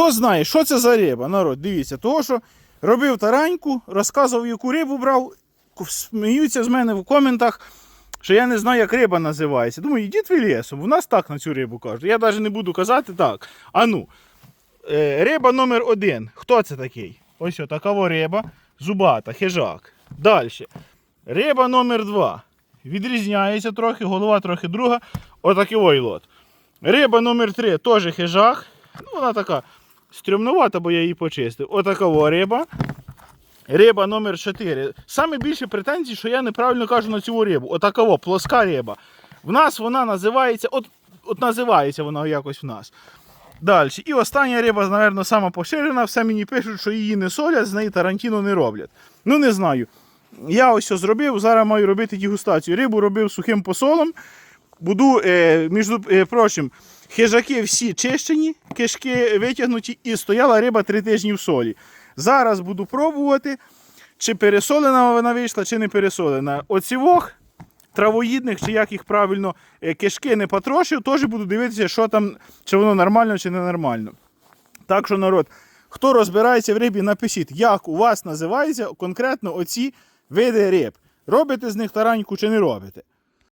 Хто знає, що це за риба, народ, дивіться, того, що робив тараньку, розказував, яку рибу брав, сміються з мене в коментах, що я не знаю, як риба називається. Думаю, йдіть ви лісом, у нас так на цю рибу кажуть. Я навіть не буду казати так. А ну, е, риба номер один. Хто це такий? Ось така риба, зубата, хижак. Далі. Риба номер два. Відрізняється трохи, голова трохи друга. Отакий лот. Риба номер 3 теж хижак. Ну, вона така стрімнувата, бо я її почистив. Отакова риба. Риба номер 4. Саме більше претензій, що я неправильно кажу на цю рибу. Отакова, плоска риба. В нас вона називається, от, от називається вона якось в нас. Далі. І остання риба, мабуть, сама поширена. Все мені пишуть, що її не солять, з неї Тарантіно не роблять. Ну, не знаю. Я ось зробив, зараз маю робити дегустацію. Рибу робив сухим посолом. Буду, е, між е, прочим, хижаки всі чищені, кишки витягнуті і стояла риба три тижні в солі. Зараз буду пробувати, чи пересолена вона вийшла, чи не пересолена. Оцівох травоїдних, чи як їх правильно, е, кишки не потрошив, теж буду дивитися, що там, чи воно нормально, чи ненормально. Так що, народ, хто розбирається в рибі, напишіть, як у вас називаються конкретно оці види риб. Робите з них тараньку чи не робите.